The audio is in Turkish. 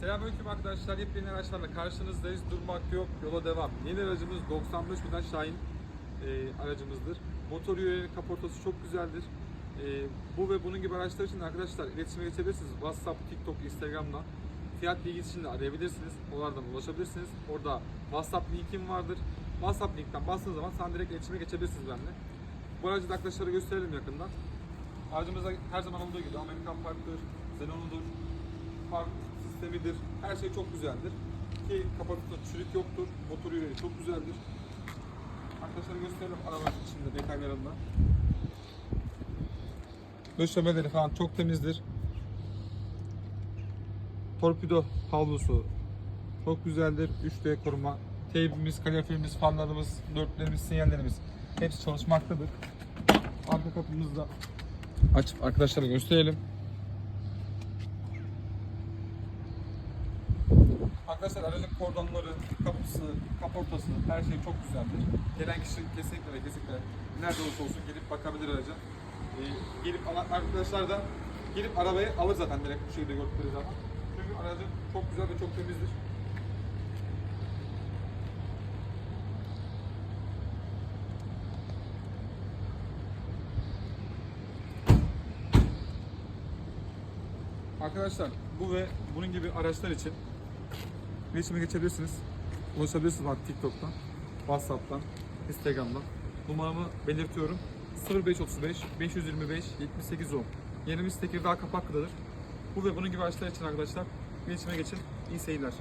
Selamünaleyküm arkadaşlar. Yepyeni araçlarla karşınızdayız. Durmak yok. Yola devam. Yeni aracımız 95 model Şahin e, aracımızdır. Motor yöneli kaportası çok güzeldir. E, bu ve bunun gibi araçlar için arkadaşlar iletişime geçebilirsiniz. WhatsApp, TikTok, Instagram'dan. Fiyat bilgisi için de arayabilirsiniz. Oralardan ulaşabilirsiniz. Orada WhatsApp linkim vardır. WhatsApp linkten bastığınız zaman sen direkt iletişime geçebilirsiniz benimle. Bu aracı da arkadaşlara gösterelim yakından. Aracımızda her zaman olduğu gibi Amerikan Park'tır, Xenon'udur, park sistemidir. Her şey çok güzeldir. Ki kapatıda çürük yoktur. Motor yüreği çok güzeldir. Arkadaşlara gösterelim arabanın içinde detaylarında. Döşemeleri falan çok temizdir. Torpido havlusu çok güzeldir. 3D koruma. Teybimiz, kaloriferimiz, fanlarımız, dörtlerimiz, sinyallerimiz hepsi çalışmaktadır. Arka kapımızı da açıp arkadaşlara gösterelim. Arkadaşlar aracın kordonları, kapısı, kaportası her şey çok güzeldir. Gelen kişi kesinlikle ve kesinlikle nerede olursa olsun gelip bakabilir araca. Ee, gelip arkadaşlar da gelip arabayı alır zaten direkt bu şekilde gördükleri zaman. Çünkü aracı çok güzel ve çok temizdir. Arkadaşlar bu ve bunun gibi araçlar için iletişime geçebilirsiniz. Ulaşabilirsiniz bak TikTok'tan, WhatsApp'tan, Instagram'dan. Numaramı belirtiyorum. 0535 525 7810. Yerimiz Tekirdağ Kapaklı'dadır. Bu ve bunun gibi araçlar için arkadaşlar iletişime geçin. İyi seyirler.